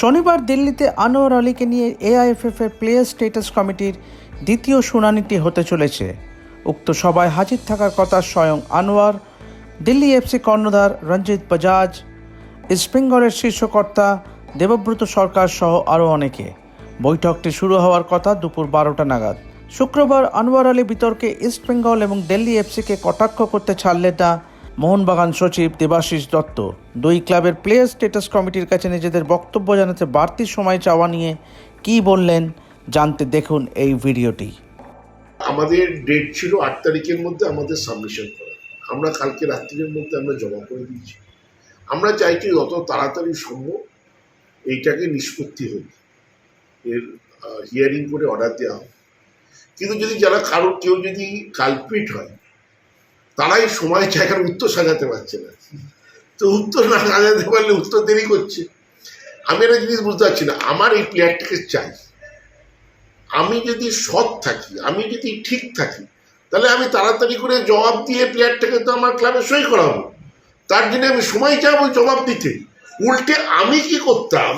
শনিবার দিল্লিতে আনোয়ার আলীকে নিয়ে এআইএফএফ এর প্লেয়ার স্টেটাস কমিটির দ্বিতীয় শুনানিটি হতে চলেছে। উক্ত সভায় হাজির থাকার কথা স্বয়ং আনোয়ার, দিল্লি এফসি কর্ণধার রঞ্জিত বাজাজ ইস্টবেঙ্গলের শীর্ষকর্তা দেবব্রত সরকার সহ আরও অনেকে। বৈঠকটি শুরু হওয়ার কথা দুপুর বারোটা নাগাদ। শুক্রবার আনোয়ার আলী বিতর্কে ইস্টবেঙ্গল এবং দিল্লি এফসিকে কটাক্ষ করতে ছাড়লে না মোহনবাগান সচিব দেবাশিস দত্ত। দুই ক্লাবের প্লেয়ার স্টেটাস কমিটির কাছে নিজেদের বক্তব্য জানাতে বাড়তি সময় চাওয়া নিয়ে কী বললেন, জানতে দেখুন এই ভিডিওটি। আমাদের ডেট ছিল আট তারিখের মধ্যে আমাদের সাবমিশন করা। আমরা কালকে রাত্রির মধ্যে আমরা জমা করে দিয়েছি। আমরা চাইছি যত তাড়াতাড়ি সম্ভব এইটাকে নিষ্পত্তি হোক। এর হিয়ারিং করে অর্ডার দেওয়া হোক। কিন্তু যদি যারা কারোর কেউ যদি কালপিট হয় তারাই সময় কারণ উত্তর সাজাতে পারছে না। তো উত্তর না সাজাতে পারলে উত্তর দেরি করছে। আমি একটা জিনিস বুঝতে পারছি না, আমার এই প্লেয়ারটাকে চাই। আমি যদি সৎ থাকি, আমি যদি ঠিক থাকি, তাহলে আমি তাড়াতাড়ি করে জবাব দিয়ে প্লেয়ারটাকে তো আমার ক্লাবে সই করাবো। তার জন্য আমি সময় চাবো জবাব দিতে। উল্টে আমি কি করতাম,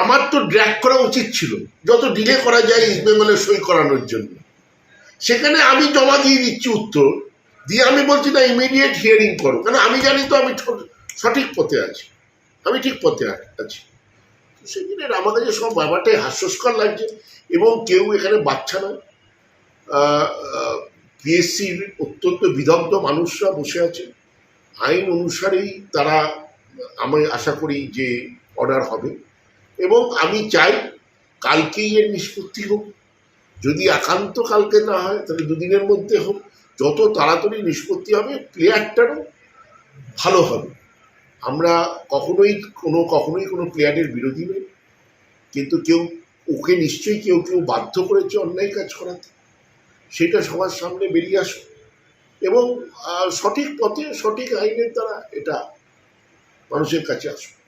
আমার তো ড্র্যাক করা উচিত ছিল। যত ডিলে করা যায় ইস্ট বেঙ্গলের সই করানোর জন্য। সেখানে আমি জমা দিয়ে দিচ্ছি উত্তর। দিয়ে আমি বলছি, না ইমিডিয়েট হিয়ারিং করো। কারণ আমি জানি তো আমি সঠিক পথে আছি। আমি ঠিক পথে আছি। সেদিনের আমার কাছে সব ব্যাপারটাই হাস্যস্কর লাগছে এবং কেউ এখানে বাচ্চা নয়। পিএসসির অত্যন্ত বিদগ্ধ মানুষরা বসে আছে। আইন অনুসারেই তারা আমি আশা করি যে অর্ডার হবে। এবং আমি চাই কালকেই এর নিষ্পত্তি হোক। যদি একান্ত কালকে না হয়, তাহলে দুদিনের মধ্যে হোক, যত তাড়াতাড়ি নিষ্পত্তি হবে, প্লেয়ারটারও ভালো হবে। আমরা কখনোই কোনো কখনোই কোনো প্লেয়ারের বিরোধী নই। কিন্তু কেউ, ওকে নিশ্চয়ই কেউ কেউ বাধ্য করেছে অন্যায় কাজ করাতে। সেটা সবার সামনে বেরিয়ে আসুক। এবং সঠিক পথে, সঠিক আইনের দ্বারা এটা মানুষের কাছে আসুক।